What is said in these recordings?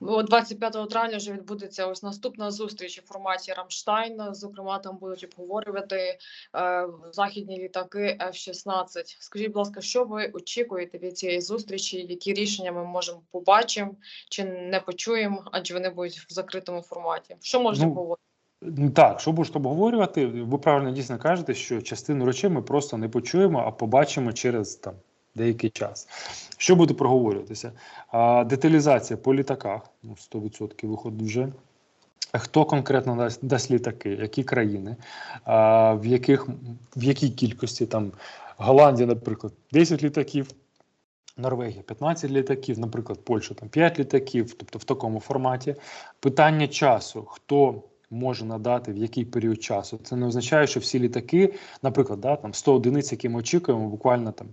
О, 25 травня вже відбудеться ось наступна зустріч у форматі Рамштайн. Зокрема, там будуть обговорювати е, західні літаки F-16. Скажіть, будь ласка, що ви очікуєте від цієї зустрічі? Які рішення ми можемо побачимо чи не почуємо, адже вони будуть в закритому форматі? Що можна Ну, говорити? Так, що будеш обговорювати, ви правильно дійсно кажете, що частину речей ми просто не почуємо, а побачимо через там деякий час. Що буде проговорюватися? Деталізація по літаках, ну, 100% виходить вже. Хто конкретно дасть, дасть літаки, які країни, в, яких, в якій кількості там Голландія, наприклад, 10 літаків, Норвегія 15 літаків, наприклад, Польща там 5 літаків, тобто в такому форматі. Питання часу, хто може надати в який період часу. Це не означає, що всі літаки, наприклад, да, там 100 одиниць, які ми очікуємо, буквально там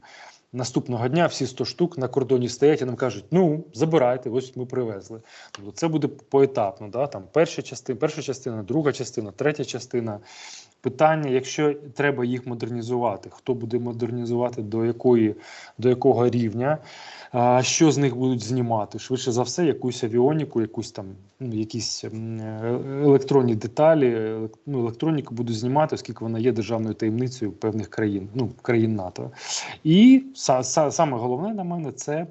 наступного дня всі 100 штук на кордоні стоять і нам кажуть: ну забирайте, ось ми привезли. Тобто це буде поетапно. Да, там перша частина, перша частина, друга частина, третя частина. Питання, якщо треба їх модернізувати, хто буде модернізувати до якої до якого рівня, що з них будуть знімати? Швидше за все, якусь авіоніку, якусь там ну, якісь е, електронні деталі, ну, електроніку будуть знімати, оскільки вона є державною таємницею певних країн, ну країн НАТО. І са, са, саме головне на мене це.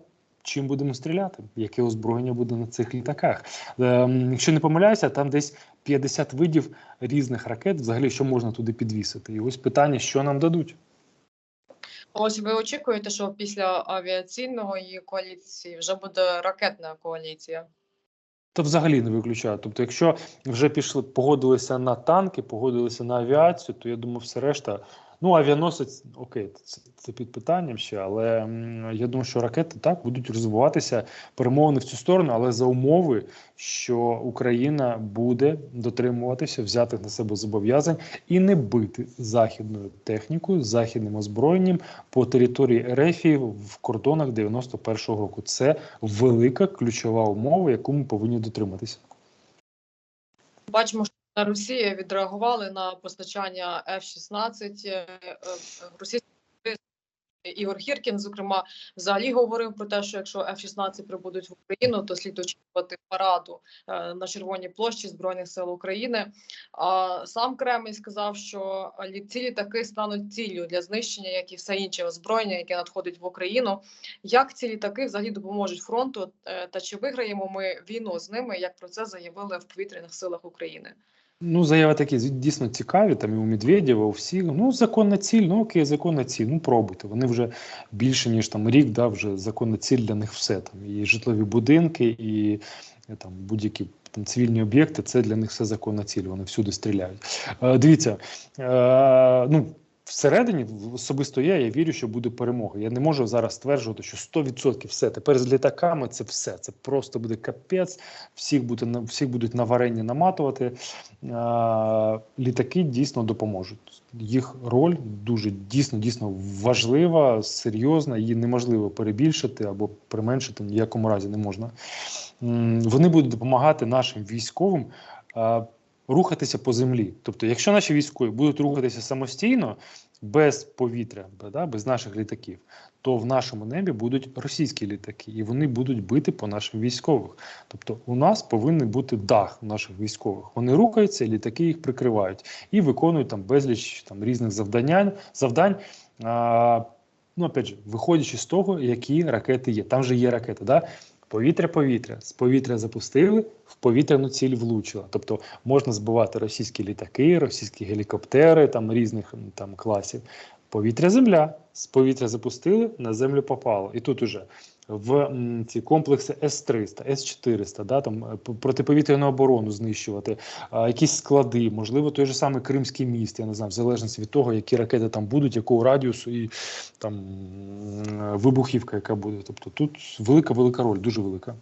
Чим будемо стріляти? Яке озброєння буде на цих літаках? Ем, якщо не помиляюся, там десь 50 видів різних ракет, взагалі, що можна туди підвісити. І ось питання, що нам дадуть. Ось ви очікуєте, що після авіаційної коаліції вже буде ракетна коаліція? Та взагалі не виключаю. Тобто, якщо вже пішли, погодилися на танки, погодилися на авіацію, то я думаю, все решта. Ну, авіаносець, окей, це, це під питанням ще, але м, я думаю, що ракети так будуть розвиватися перемовини в цю сторону, але за умови, що Україна буде дотримуватися взятих на себе зобов'язань і не бити західною технікою, західним озброєнням по території Ерефії в кордонах 91-го року. Це велика ключова умова, яку ми повинні дотриматися. Бачимо, що Росія відреагували на постачання F-16. Е, е, Російський Ігор Хіркін, зокрема, взагалі говорив про те, що якщо F-16 прибудуть в Україну, то слід очікувати параду е, на Червоній площі Збройних сил України. А сам Кремль сказав, що ці літаки стануть ціллю для знищення, як і все інше озброєння, яке надходить в Україну. Як ці літаки взагалі допоможуть фронту? Та чи виграємо ми війну з ними, як про це заявили в повітряних силах України? Ну, заяви такі дійсно цікаві. Там і у Медведєва, у всіх. Ну, законна ціль, ну окей, законна ціль. Ну пробуйте. Вони вже більше ніж там рік, да, вже законна ціль для них все там. І житлові будинки, і е, там будь-які там цивільні об'єкти. Це для них все законна ціль. Вони всюди стріляють. Е, дивіться, е, ну. Всередині особисто я, я вірю, що буде перемога. Я не можу зараз стверджувати, що 100% все. Тепер з літаками це все. Це просто буде капець. Всіх буде всіх будуть на варені наматувати. Е, літаки дійсно допоможуть. Їх роль дуже дійсно дійсно важлива, серйозна. Її неможливо перебільшити або применшити ніякому разі не можна. Вони будуть допомагати нашим військовим. Рухатися по землі, тобто, якщо наші військові будуть рухатися самостійно, без повітря, да, без наших літаків, то в нашому небі будуть російські літаки, і вони будуть бити по нашим військових. Тобто, у нас повинен бути дах наших військових. Вони рухаються, літаки їх прикривають і виконують там безліч там різних завдань. завдань а, ну, опять же, виходячи з того, які ракети є. Там же є ракети, да? Повітря, повітря. З повітря запустили, в повітряну ціль влучила. Тобто можна збивати російські літаки, російські гелікоптери там різних там класів. Повітря земля. З повітря запустили, на землю попало. І тут уже в ці комплекси С-300, С-400, да, там е, протиповітряну оборону знищувати, якісь склади, можливо, той же самий Кримський міст, я не знаю, в залежності від того, які ракети там будуть, якого радіусу і там вибухівка, яка буде. Тобто тут велика велика роль, дуже велика.